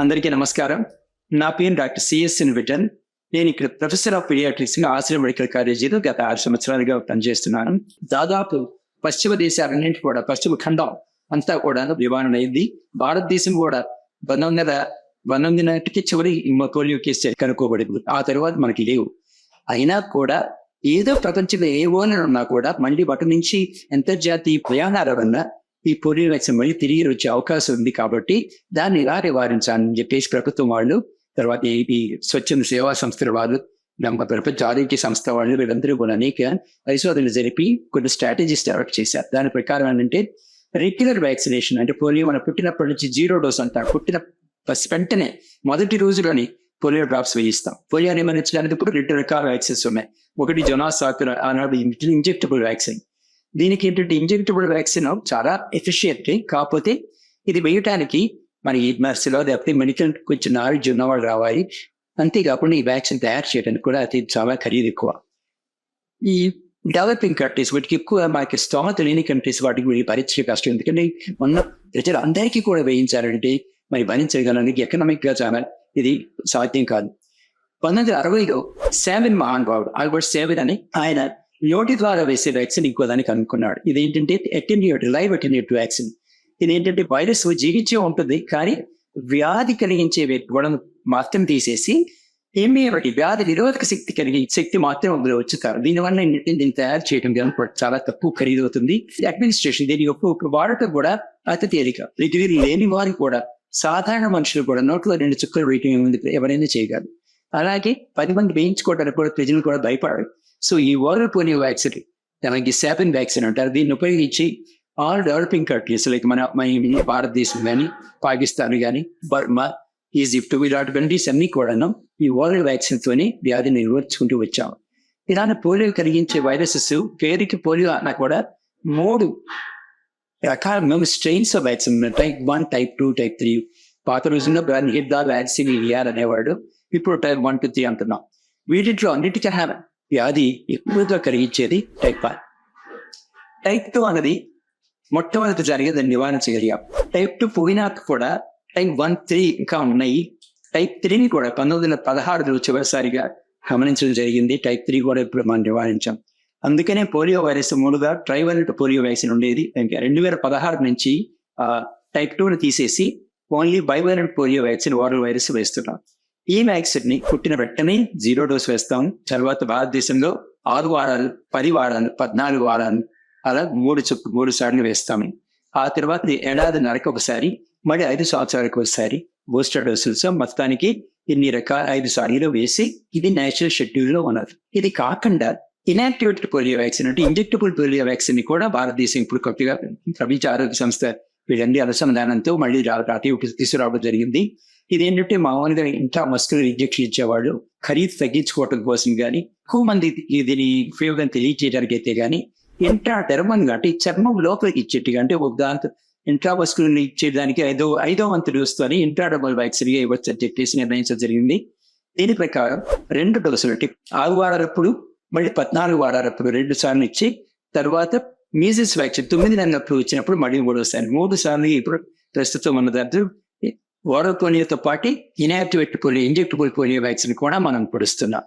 అందరికీ నమస్కారం. నా పేరు డాక్టర్ సిఎస్ఎన్ విటన్ నేను ఇక్కడ professor of pediatrics Ashram medical కాలేజీలో గత ఆరు సంవత్సరాలుగా పనిచేస్తున్నాను. దాదాపు పశ్చిమ దేశాలన్నింటి కూడా పశ్చిమ ఖండం అంతా కూడా వివాహం అయింది. భారతదేశం కూడా పంతొమ్మిది వందల పంతొమ్మిది నాటికి చివరి పోలియో కేసు కనుక్కోబడింది. ఆ తర్వాత మనకి లేవు. అయినా కూడా ఏదో ప్రపంచంలో ఏ ఓనర్ ఉన్నా కూడా మళ్ళీ వాటి నుంచి అంతర్జాతీయ ప్రయాణాల వల్ల ఈ పోలియో వ్యాక్సిన్ మళ్ళీ తిరిగి వచ్చే అవకాశం ఉంది కాబట్టి దాన్ని ఎలా నివారించాలని చెప్పేసి ప్రభుత్వం వాళ్ళు తర్వాత ఈ స్వచ్ఛంద సేవా సంస్థల వాళ్ళు నమ్మ ప్రపంచ ఆరోగ్య సంస్థ వాళ్ళు వీళ్ళందరూ కూడా అనేక పరిశోధనలు జరిపి కొన్ని స్ట్రాటజీస్ డెవలప్ చేశారు. దాని ప్రకారం ఏంటంటే రెగ్యులర్ వ్యాక్సినేషన్ అంటే పోలియో మన పుట్టినప్పటి నుంచి జీరో డోస్ అంటారు పుట్టిన వెంటనే మొదటి రోజులోని పోలియో డ్రాప్స్ వేయిస్తాం. పోలియో నివారించడానికి ఇప్పుడు రెండు రకాల వ్యాక్సిన్స్ ఉన్నాయి. ఒకటి జొనాసాకు ఆనాడు ఇంజెక్టబుల్ వ్యాక్సిన్ దీనికి ఏంటంటే ఇంజెక్టబుల్ వ్యాక్సిన్ చాలా ఎఫిషియెంట్. కాకపోతే ఇది వేయటానికి మరి ఈ నర్సులో లేకపోతే మెడికల్ కొంచెం నాలెడ్జ్ ఉన్నవాళ్ళు రావాలి. అంతేకాకుండా ఈ వ్యాక్సిన్ తయారు చేయడానికి కూడా అది చాలా ఖరీదు ఎక్కువ. ఈ డెవలపింగ్ కంట్రీస్ వీటికి ఎక్కువ మనకి స్తోమత లేని కంట్రీస్ వాటికి వీటికి భరించే కష్టం. ఎందుకంటే మొన్న ప్రజలు అందరికీ కూడా వేయించాలంటే మరి భరించగలడానికి ఎకనామిక్గా చాలా ఇది సాధ్యం కాదు. పంతొమ్మిది వందల అరవైలో సేవన్ మహానుభావుడు ఆల్బర్ట్ సేవన్ అని ఆయన యోటి ద్వారా వేసే వ్యాక్సిన్ ఇంకో దానికి అనుకున్నాడు. ఇదేంటంటే అటెన్యూట్ లైవ్ అటెన్యూట్ వ్యాక్సిన్ ఇది ఏంటంటే వైరస్ జీవించే ఉంటుంది కానీ వ్యాధి కలిగించే గుణం మాత్రం తీసేసి ఇమ్యూనిటీ వ్యాధి నిరోధక శక్తి కలిగి శక్తి మాత్రం అందులో వచ్చుతారు దీనివల్ల ఏంటంటే దీన్ని తయారు చేయడం చాలా తక్కువ ఖరీదు అవుతుంది అడ్మినిస్ట్రేషన్ దీని యొక్క వాడటం కూడా అతి తేలిక లేని వారు కూడా సాధారణ మనుషులు కూడా నోట్లో రెండు చుక్కలు వేయటం ఎవరైనా చేయగలరు. అలాగే పది మంది వేయించుకోవడానికి కూడా ప్రజలు కూడా భయపడారు. సో ఈ ఓరల్ పోలియో వ్యాక్సిన్ దానికి సెవెన్ వ్యాక్సిన్ అంటారు దీన్ని ఉపయోగించి ఆల్ డెవలపింగ్ కంట్రీస్ లైక్ మన మన భారతదేశం కానీ పాకిస్తాన్ కానీ బర్మా ఈజిప్ట్ ఇలాంటి కంట్రీస్ అన్ని కూడాను ఈ ఓరల్ వ్యాక్సిన్ తోని వ్యాధిని నిర్వహించుకుంటూ వచ్చాము ఇలాంటి పోలియో కలిగించే వైరసెస్ పేరుకి పోలియో అన్న కూడా మూడు రకాల మేము strains of vaccine type one type two type three పాత రోజుల్లో హిడ్డా వ్యాక్సిన్ ఇయర్ అనేవాడు. ఇప్పుడు టైప్ వన్ టూ త్రీ అంటున్నాం. వీటిలో అన్నిటికీ వ్యాధి ఎక్కువగా కలిగించేది టైప్ వన్ టైప్ టూ అన్నది మొట్టమొదటి జరిగే నివారణ చర్య. టైప్ టూ పోయినాక కూడా టైప్ వన్ త్రీ ఇంకా ఉన్నాయి. టైప్ త్రీని కూడా పంతొమ్మిది వందల పదహారులో చివరిసారిగా గమనించడం జరిగింది. టైప్ త్రీ కూడా ఇప్పుడు మనం నివారించాం. అందుకనే పోలియో వైరస్ మూలుగా ట్రైవలెంట్ పోలియో వ్యాక్సిన్ ఉండేది. ఇంకా రెండు వేల పదహారు నుంచి టైప్ టూని తీసేసి only bivalent polio vaccine oral virus వేస్తున్నాం. ఈ వ్యాక్సిన్ని పుట్టిన వెంటనే జీరో డోస్ వేస్తాం. తర్వాత భారతదేశంలో ఆరు వారాలు పది వారాలు పద్నాలుగు వారాలు అలా మూడు చుట్టూ మూడు సార్లు వేస్తాము ఆ తర్వాత ఏడాది నరక ఒకసారి మరి ఐదు సంవత్సరాలకు ఒకసారి బూస్టర్ డోసులు. మొత్తానికి ఇన్ని రకాల ఐదు సార్లు వేసి ఇది నేచురల్ షెడ్యూల్లో ఉన్నది. ఇది కాకుండా ఇనాక్టివేటెడ్ పోలియో వ్యాక్సిన్ అంటే ఇంజెక్టబుల్ పోలియో వ్యాక్సిన్ని కూడా భారతదేశం ఇప్పుడు కొత్తగా ప్రపంచ ఆరోగ్య సంస్థ వీళ్ళందరి అనుసంధానంతో మళ్ళీ రాటి తీసుకురావడం జరిగింది. ఇది ఏంటంటే మామూలుగా ఇంట్రా మస్కులర్ ఇంజెక్షన్ ఇచ్చేవాళ్ళు ఖరీదు తగ్గించుకోవటం కోసం కానీ ఎక్కువ మంది దీని ఉపయోగం తెలియజేయడానికి అయితే కానీ ఇంట్రా టెర్మన్ అంటే చర్మం లోపలికి ఇచ్చేట్టుగా అంటే ఒక దాంతో ఇంట్రావస్కులర్ ఇచ్చేదానికి ఐదో ఐదో వంతులు డోస్ అని ఇంట్రాడబుల్ ఇవ్వచ్చు అని చెప్పేసి నిర్ణయించడం జరిగింది. దీని ప్రకారం రెండు డోసులు అంటే ఆరు వారాలప్పుడు మళ్ళీ పద్నాలుగు వారాలప్పుడు రెండు సార్లు ఇచ్చి తర్వాత మీజిల్స్ వ్యాక్సిన్ తొమ్మిది నెలలప్పుడు వచ్చినప్పుడు మళ్ళీ మూడోసారి. మూడు సార్లు ఇప్పుడు ప్రస్తుతం ఉన్న దాంట్లో ఓరల్ పోలియోతో పాటు inactivate polio injectable polio vaccine కూడా మనం పొడుస్తున్నాం.